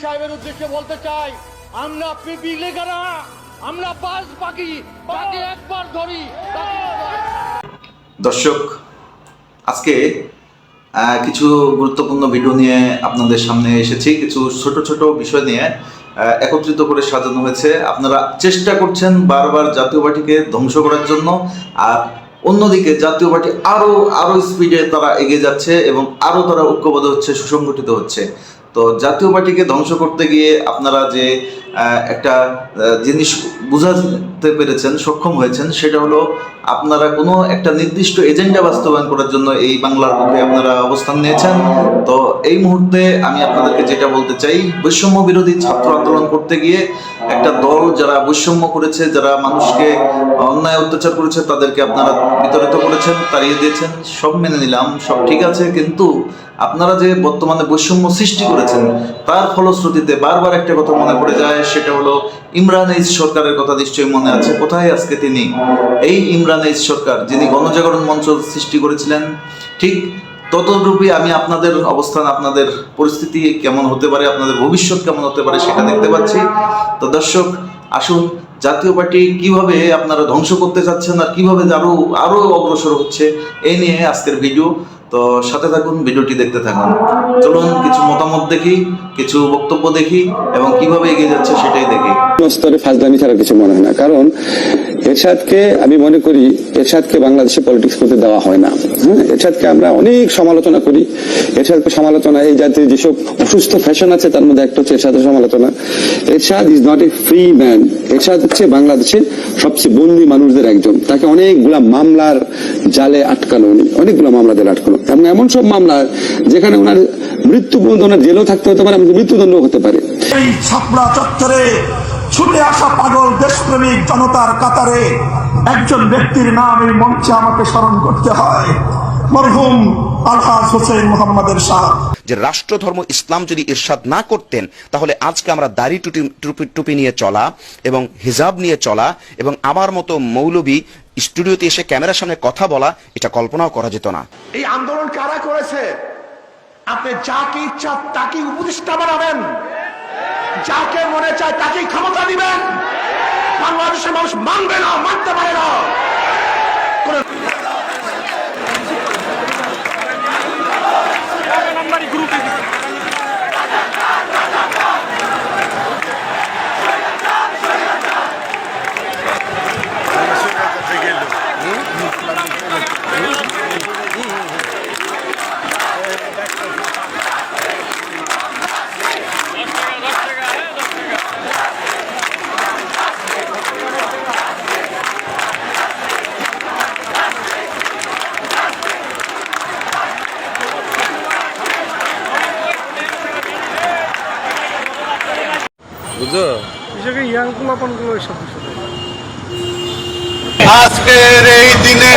সাহেবের উদ্দেশ্যে বলতে চাই, আমরা পিপিলেগারা আমরা পাখি একবার ধরি দর্শক, আজকে কিছু গুরুত্বপূর্ণ ভিডিও নিয়ে আপনাদের সামনে এসেছি। কিছু ছোট ছোট বিষয় নিয়ে একত্রিত করে সাজানো হয়েছে। আপনারা চেষ্টা করছেন বারবার জাতীয় পার্টিকে ধ্বংস করার জন্য, আর অন্যদিকে জাতীয় পার্টি আরও আরও স্পিডে তারা এগিয়ে যাচ্ছে এবং আরও তারা ঐক্যবদ্ধ হচ্ছে, সুসংগঠিত হচ্ছে। তো জাতীয় পার্টিকে ধ্বংস করতে গিয়ে আপনারা যে একটা জিনিস বুঝাতে পেরেছেন, সক্ষম হয়েছেন, সেটা হলো আপনারা কোনো একটা নির্দিষ্ট এজেন্ডা বাস্তবায়ন করার জন্য এই বাংলার বুকে আপনারা অবস্থান নিয়েছেন। তো এই মুহূর্তে আমি আপনাদেরকে যেটা বলতে চাই, বৈষম্য বিরোধী ছাত্র আন্দোলন করতে গিয়ে একটা দল যারা বৈষম্য করেছে, যারা মানুষকে অন্যায় অত্যাচার করেছে, তাদেরকে আপনারা বিতরিত করেছেন, তাড়িয়ে দিয়েছেন। সব মেনে নিলাম, সব ঠিক আছে, কিন্তু আপনারা যে বর্তমানে বৈষম্য সৃষ্টি করেছেন তার ফলশ্রুতিতে বারবার একটা কথা মনে পড়ে যায়, সেটা হলো, ইমরান এইজ সরকারের কথা নিশ্চয়ই মনে আছে। কোথায় আজকে তিনি? এই ইমরান এইজ সরকার, যিনি গণজাগরণ মঞ্চ সৃষ্টি করেছিলেন, ঠিক ততরূপে আমি আপনাদের অবস্থান, আপনাদের পরিস্থিতি কেমন হতে পারে, আপনাদের ভবিষ্যৎ কেমন হতে পারে, সেটা দেখতে পাচ্ছি। তো দর্শক, আসুন, জাতীয় পার্টি কীভাবে আপনারা ধ্বংস করতে চাচ্ছেন আর কীভাবে আরও আরও অগ্রসর হচ্ছে এই নিয়ে আজকের ভিডিও। তো সাথে থাকুন, ভিডিওটি দেখতে থাকুন। চলুন, কিছু মতামত দেখি, কিছু বক্তব্য দেখি এবং কীভাবে এগিয়ে যাচ্ছে সেটাই দেখি। স্তরে ফাজলামি ছাড়া কিছু মনে হয় না। কারণ এরশাদকে আমি মনে করি এরশাদকে বাংলাদেশে পলিটিক্স করতে দেওয়া হয় না। হ্যাঁ এরশাদকে আমরা অনেক সমালোচনা করি। এরশাদকে সমালোচনা, এই জাতীয় যেসব অসুস্থ ফ্যাশন আছে, তার মধ্যে একটা হচ্ছে এরশাদের সমালোচনা। Ershad is not a free man Ershad হচ্ছে বাংলাদেশের সবচেয়ে বন্দী মানুষদের একজন। তাকে অনেকগুলা মামলার জালে আটকানো উনি অনেকগুলো মামলা জালে আটকানো। এবং এমন সব মামলা যেখানে ওনার মৃত্যু পর্যন্ত ওনার জেলও থাকতে হতে পারে মৃত্যুদণ্ড হতে পারে। এই ছাপড়া চত্বরে ছুটে আসা পাগল দেশপ্রেমিক জনতার কাতারে একজন ব্যক্তির নাম এই মঞ্চে আমাকে স্মরণ করতে হয়। মরহুম আলহাজ হোসেন মোহাম্মদের শাহ যে রাষ্ট্রধর্ম ইসলাম যদি ইরশাদ না করতেন তাহলে আজকে আমরা দাড়ি টুপি টুপি- টুপি নিয়ে চলা এবং হিজাব নিয়ে চলা এবং আমার মতো মৌলবী স্টুডিওতে এসে ক্যামেরার সামনে কথা বলা এটা কল্পনাও করা যেত না। এই আন্দোলন কারা করেছে? আপনি যাকে ইচ্ছা তাকে উপদেষ্টা বানাবেন। যাকে মনে চায় তাকেই ক্ষমতা দিবেন। বাংলাদেশের মানুষ মানবে না মানতে পারে না কোন- আজকের এই দিনে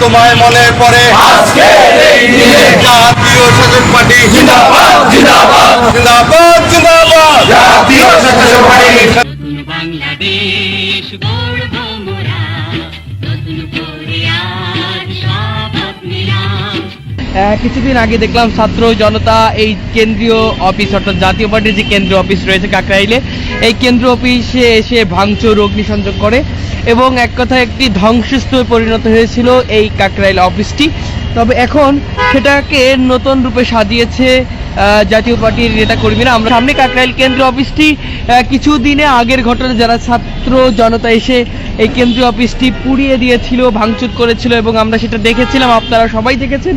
তোমায় মনে পড়ে আজকের এই দিনে। জাতীয় শাসক পার্টি। জিন্দাবাদ জিন্দাবাদ। জিন্দাবাদ জিন্দাবাদ। জাতীয় শাসক পার্টি। বাংলাদেশ কিছুদিন আগে দেখলাম ছাত্র জনতা এই কেন্দ্রীয় অফিস, অর্থাৎ জাতীয় পার্টির যে কেন্দ্রীয় অফিস রয়েছে কাকরাইলে, এই কেন্দ্র অফিসে এসে ভাঙচুর অগ্নিসংযোগ করে এবং এক কথায় একটি ধ্বংসস্তূপে পরিণত হয়েছিল এই কাকরাইল অফিসটি। তবে এখন সেটাকে নতুন রূপে সাজিয়েছে জাতীয় পার্টির নেতা কর্মীরা আমরা সামনে কাকরাইল কেন্দ্রীয় অফিসটি কিছুদিনে আগের ঘটনা যারা ছাত্র জনতা এসে এই কেন্দ্রীয় অফিসটি পুড়িয়ে দিয়েছিল, ভাঙচুর করেছিল এবং আমরা সেটা দেখেছিলাম। আপনারা সবাই দেখেছেন।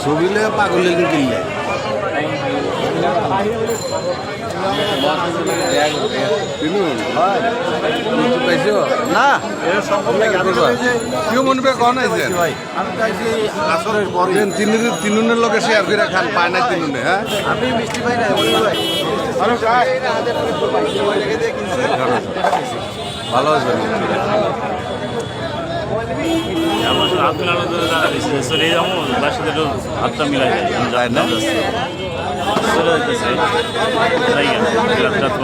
ছবিলে পাগল কিনলে? না। কেউ মনে করে কন আইছেন তিনুনের লোকে শেয়ার করে খান পায় না তিনুনে হ্যাঁ? ভালো আছে আব্দুল আলম যাব তার হাতটা মিলাই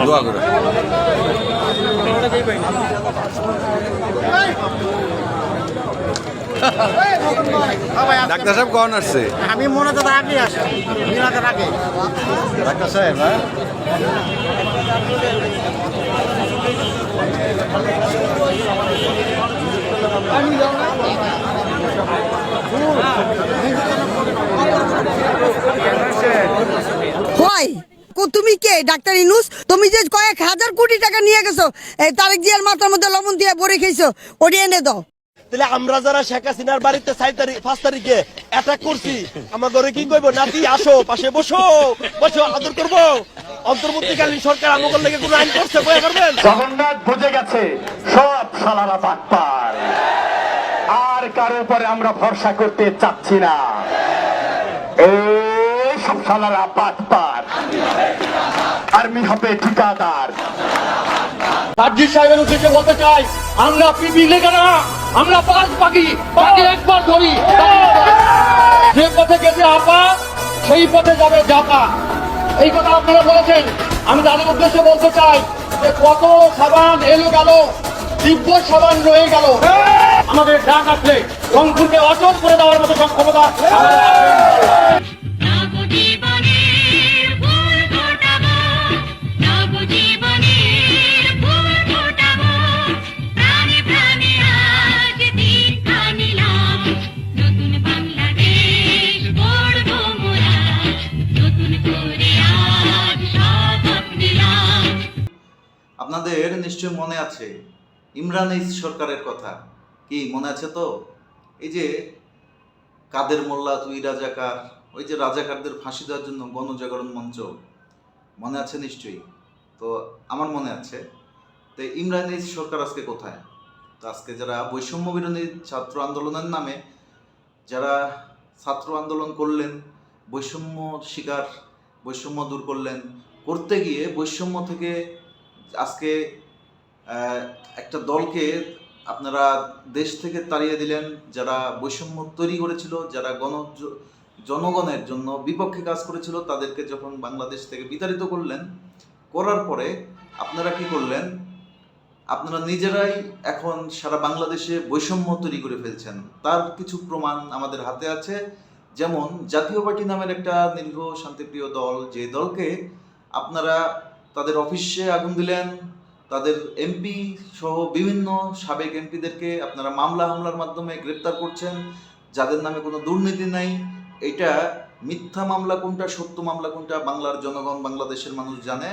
দোয়া করে। ডাক্তার সাহেব কখন আসছে? আমি মনে তো আগে আসি আগে ডাক্তার সাহেব হ্যাঁ? হয় তুমি কে? ডাক্তার ইনুস? তুমি যে কয়েক হাজার কোটি টাকা নিয়ে গেছো এই তারেক জিয়ার মাথার মধ্যে লবণ দিয়ে ভরে খেয়েছো ওটি এনে দাও। তাহলে আমরা যারা শেখ হাসিনার বাড়িতে চার তারিখ পাঁচ তারিখে অ্যাটাক করছি আমার ঘরে কি কইবো? নাতি আসো পাশে বসো বসো আদর করব। অন্তর্বর্তীকালীন সরকার আমাদের লেগে কোনো আইন করছে বয়ে করবেন? জগন্নাথ বুঝে গেছে সব সালারা বাটপার আর কারও উপরে আমরা ভরসা করতে চাচ্ছি না। এই সব সালারা বাটপার আর্মি হবে ঠিকাদার। সার্জি সাহেবের উদ্দেশ্যে বলতে চাই আমরা পিপি লেগে না আমরা পাঁচ পাখি পাখি একবার ধরি। যে পথে গেছে আপা, সেই পথে যাবে জাপা। এই কথা আপনারা বলেছেন। আমি তাদের উদ্দেশ্যে বলতে চাই যে কত সাবান এলো গেল দিব্য সাবান রয়ে গেল। আমাদের ডাক আসলে রংপুরকে অচল করে দেওয়ার মতো সক্ষমতা। আপনাদের নিশ্চয় মনে আছে, ইমরান এইস সরকারের কথা। কি, মনে আছে তো? এই যে কাদের মোল্লা, তুই রাজাকার, ওই যে রাজাকারদের ফাঁসি দেওয়ার জন্য গণজাগরণ মঞ্চ, মনে আছে নিশ্চয়ই? তো আমার মনে আছে। তো ইমরান এইস সরকার আজকে কোথায়? তো আজকে যারা বৈষম্য বিরোধী ছাত্র আন্দোলনের নামে যারা ছাত্র আন্দোলন করলেন, বৈষম্য শিকার, বৈষম্য দূর করলেন, করতে গিয়ে বৈষম্য থেকে আজকে একটা দলকে আপনারা দেশ থেকে তাড়িয়ে দিলেন, যারা বৈষম্য তৈরি করেছিল, যারা গণ, জনগণের জন্য বিপক্ষে কাজ করেছিল, তাদেরকে যখন বাংলাদেশ থেকে বিতাড়িত করলেন, করার পরে আপনারা কি করলেন? আপনারা নিজেরাই এখন সারা বাংলাদেশে বৈষম্য তৈরি করে ফেলছেন। তার কিছু প্রমাণ আমাদের হাতে আছে। যেমন, জাতীয় পার্টি নামের একটা নিরীহ শান্তিপ্রিয় দল, যে দলকে আপনারা তাদের অফিসে আগুন দিলেন, তাদের এমপি সহ বিভিন্ন সাবেক এমপিদেরকে আপনারা মামলা হামলার মাধ্যমে গ্রেপ্তার করছেন, যাদের নামে কোনো দুর্নীতি নাই। এটা মিথ্যা মামলা কোনটা, সত্য মামলা কোনটা, বাংলার জনগণ, বাংলাদেশের মানুষ জানে।